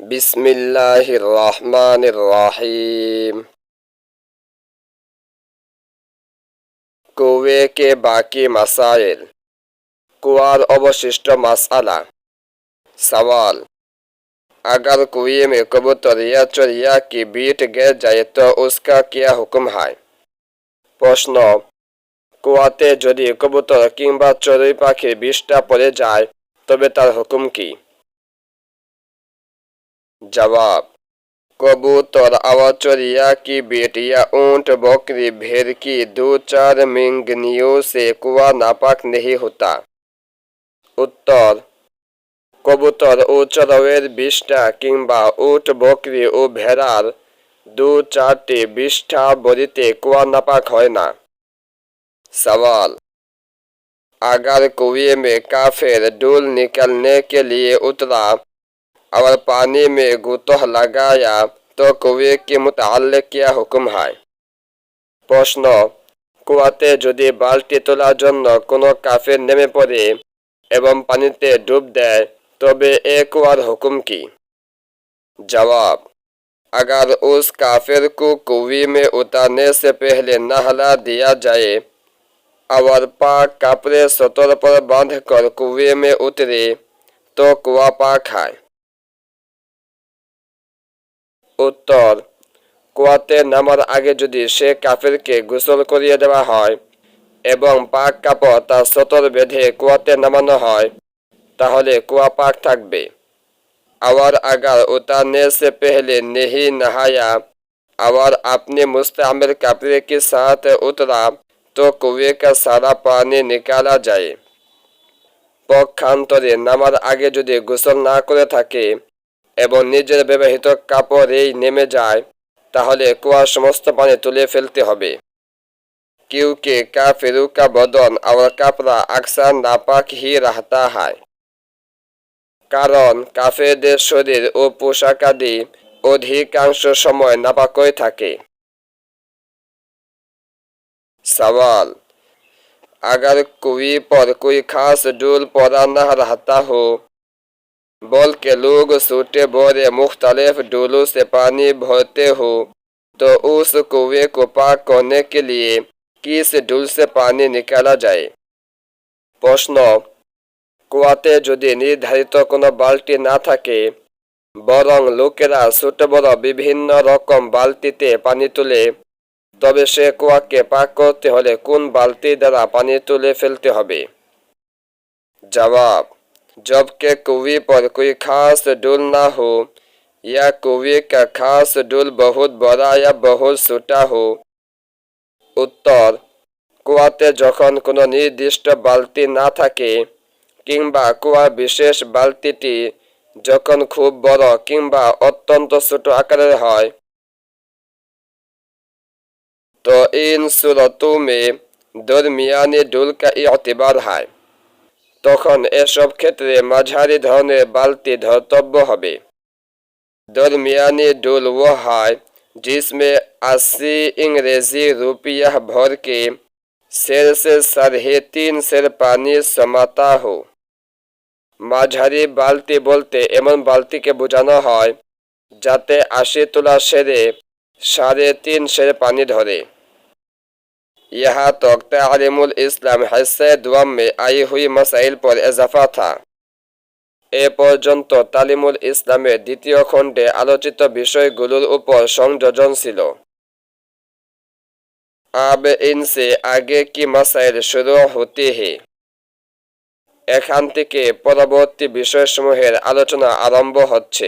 বিসমিল্লাহির রহমানির রাহিম কুয়ে কে বাকি মাসাইল? কুয়ার অবশিষ্ট মাসালা। সওয়াল अगर कुएं में कबूतरिया চরিয়া কি বিট गिर जाए তো उसका কিয়া হুকুম হয়? প্রশ্ন, কুয়াতে যদি কবুতর কিংবা চড়ুই পাখি বিষটা পড়ে যায়, তবে তার হুকুম কি? जवाब कबूतर अवचरिया की बेटिया ऊंट बकरी भेड़ की दो चार मिंगनियों से कुआ नापाक नहीं होता उत्तर কবুতর ও চড়াওয়ের বিষটা কিংবা উট বকরি ও ভেড়ার দু চারটি বিষ্ঠা বদিতে কুয়া নাপাক হয় না सवाल अगर कुएं में काफिर डूल निकलने के लिए उतरा और पानी में गुतह लगाया तो कुएं के मुताल क्या हुक्म है প্রশ্ন কুয়াতে যদি বালতি তোলার জন্য কোনো কাফের নেমে পড়ে এবং পানিতে ডুব দেয় তবে এ কুয়ার হুকুম কি जवाब अगर उस काफिर को कुएं में उतारने से पहले नहला दिया जाए और पाक कपड़े सतोर पर बांध कर कुएं में उतरे तो कुआ पाक है উত্তর কুয়াতে নামার আগে যদি সে কাফিরকে গোসল করিয়ে দেওয়া হয় এবং পাক কাপড় তার সতর বেঁধে কুয়াতে নামানো হয় তাহলে কুয়া পাক থাকবে और अगर उतारने से पहले नहीं नहाया और अपने मुस्तमिल कपड़े के साथ उतरा तो कुएं का सारा पानी निकाला जाए পক্ষান্তরে নামার আগে যদি গোসল না করে থাকে এবং নিজের ব্যবহৃত কাপড়েই নেমে যায় তাহলে কুয়ার সমস্ত পানি তুলে ফেলতে হবে क्योंकि काफिरों का बदन और कपड़ा अक्सर नापाक ही रहता है কারণ কাফেরদের শরীর ও পোশাক আদি অধিকাংশ সময় নাপাকই থাকে सवाल अगर कुएं पर कोई खास डोल पौधा न रहता हो बल्कि लोग सूटे बोरे मुख्तलिफ डोलों से पानी भरते हो तो उस कुएं को पाक करने के लिए किस डोल से पानी निकाला जाए প্রশ্ন কুয়াতে যদি নির্ধারিত কোনো বালতি না থাকে বরং লোকেরা ছোট বড় বিভিন্ন রকম বালতিতে পানি তুলে তবে সে কুয়াকে পাক করতে হলে কোন বালতি দ্বারা পানি তুলে ফেলতে হবে जवाब जबकि कुएं पर कोई खास डुल ना हो या कुएं का खास डुल बहुत बड़ा या बहुत छोटा हो উত্তর কুয়াতে যখন কোনো নির্দিষ্ট বালতি না থাকে কিংবা কুয়া বিশেষ বালতিটি যখন খুব বড় কিংবা অত্যন্ত ছোট আকারের হয় तो इन सूरतों में दरमियानी डुल का इतबार है তখন এসব ক্ষেত্রে মাঝারি ধরনের বালতি ধর্তব্য হবে दरमियानी डुल वो है जिसमें अस्सी अंग्रेजी रुपया भर के शेर से साढ़े तीन शेर पानी समाता हो মাঝারি বালতি বলতে এমন বালতিকে বোঝানো হয় যাতে আশি তোলা সেরে সাড়ে তিন সের পানি ধরে यहाँ तक तालीमुल इस्लाम हिस्से दुआम में आई हुई मसाइल पर इजाफा था এ পর্যন্ত তালিমুল ইসলামের দ্বিতীয় খণ্ডে আলোচিত বিষয়গুলোর উপর সংযোজন ছিল अब इनसे आगे की मसाइल शुरू होती है এখান থেকে পরবর্তী বিষয়সমূহের আলোচনা আরম্ভ হচ্ছে